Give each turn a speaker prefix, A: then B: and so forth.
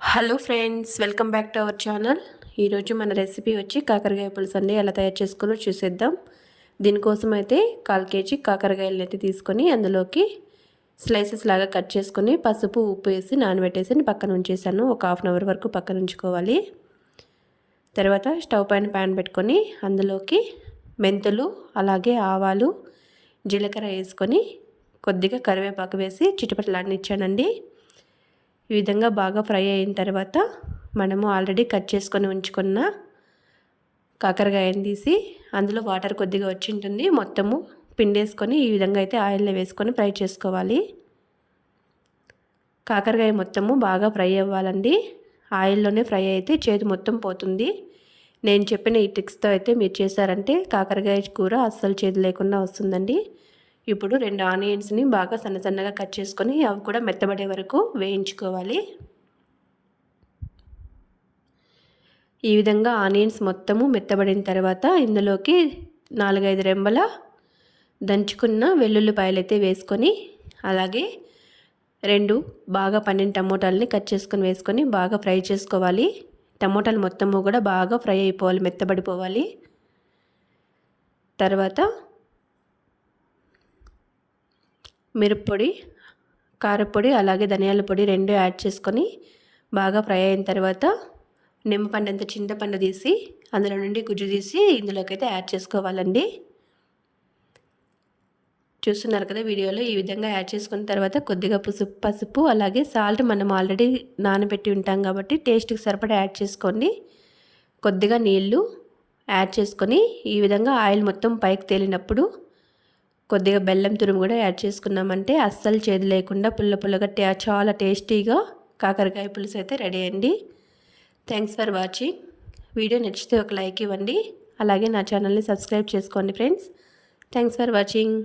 A: Hello friends welcome back to our channel ఈరోజు మన recipe వచ్చి కాకరకాయ పులుసు అండి ఎలా తయారు చేసుకోవాలో చూసేద్దాం. దీనికోసం అయితే కాల్ కేజీ కాకరకాయలను అయితే తీసుకొని అందులోకి స్లైసెస్ లాగా కట్ చేసుకొని పసుపు ఉప్పు వేసి నానబెట్టేసి పక్కన ఉంచేసాను. ఒక హాఫ్ అన్ అవర్ వరకు పక్కన ఉంచుకోవాలి. తర్వాత స్టవ్ పైన ప్యాన్ పెట్టుకొని అందులోకి మెంతులు అలాగే ఆవాలు జీలకర్ర వేసుకొని కొద్దిగా కరివేపాకు వేసి చిటపటలాడినిచ్చానండి. ఈ విధంగా బాగా ఫ్రై అయిన తర్వాత మనము ఆల్రెడీ కట్ చేసుకొని ఉంచుకున్న కాకరకాయని తీసి అందులో వాటర్ కొద్దిగా వచ్చి ఉంటుంది. మొత్తము పిండేసుకొని ఈ విధంగా అయితే ఆయిల్లో వేసుకొని ఫ్రై చేసుకోవాలి. కాకరకాయ మొత్తము బాగా ఫ్రై అవ్వాలండి. ఆయిల్లోనే ఫ్రై అయితే చేతి మొత్తం పోతుంది. నేను చెప్పిన ఈ ట్రిక్స్తో అయితే మీరు చేశారంటే కాకరకాయ కూర అస్సలు చేతి లేకుండా వస్తుందండి. ఇప్పుడు రెండు ఆనియన్స్ని బాగా సన్న సన్నగా కట్ చేసుకొని అవి కూడా మెత్తబడే వరకు వేయించుకోవాలి. ఈ విధంగా ఆనియన్స్ మొత్తము మెత్తబడిన తర్వాత ఇందులోకి నాలుగైదు రెంబల దంచుకున్న వెల్లుల్లిపాయలు అయితే వేసుకొని అలాగే రెండు బాగా పన్నెండు టమోటాలని కట్ చేసుకొని వేసుకొని బాగా ఫ్రై చేసుకోవాలి. టమోటాలు మొత్తము కూడా బాగా ఫ్రై అయిపోవాలి మెత్తబడిపోవాలి. తర్వాత మిరప్పొడి కారపొడి అలాగే ధనియాల పొడి రెండు యాడ్ చేసుకొని బాగా ఫ్రై అయిన తర్వాత నిమ్మపండు అంత చింతపండు తీసి అందులో నుండి గుజ్జు తీసి ఇందులోకి అయితే యాడ్ చేసుకోవాలండి. చూస్తున్నారు కదా వీడియోలో ఈ విధంగా యాడ్ చేసుకున్న తర్వాత కొద్దిగా పసుపు పసుపు అలాగే సాల్ట్ మనం ఆల్రెడీ నానబెట్టి ఉంటాం కాబట్టి టేస్ట్కి సరిపడా యాడ్ చేసుకోండి. కొద్దిగా నీళ్ళు యాడ్ చేసుకొని ఈ విధంగా ఆయిల్ మొత్తం పైకి తేలినప్పుడు కొద్దిగా బెల్లం తురుము కూడా యాడ్ చేసుకున్నామంటే అస్సలు చేదు లేకుండా పుల్ల పుల్లగా చాలా టేస్టీగా కాకరకాయ పులుసు అయితే రెడీ అండి. థ్యాంక్స్ ఫర్ వాచింగ్ వీడియో నచ్చితే ఒక లైక్ ఇవ్వండి. అలాగే నా ఛానల్ని సబ్స్క్రైబ్ చేసుకోండి ఫ్రెండ్స్. Thanks for watching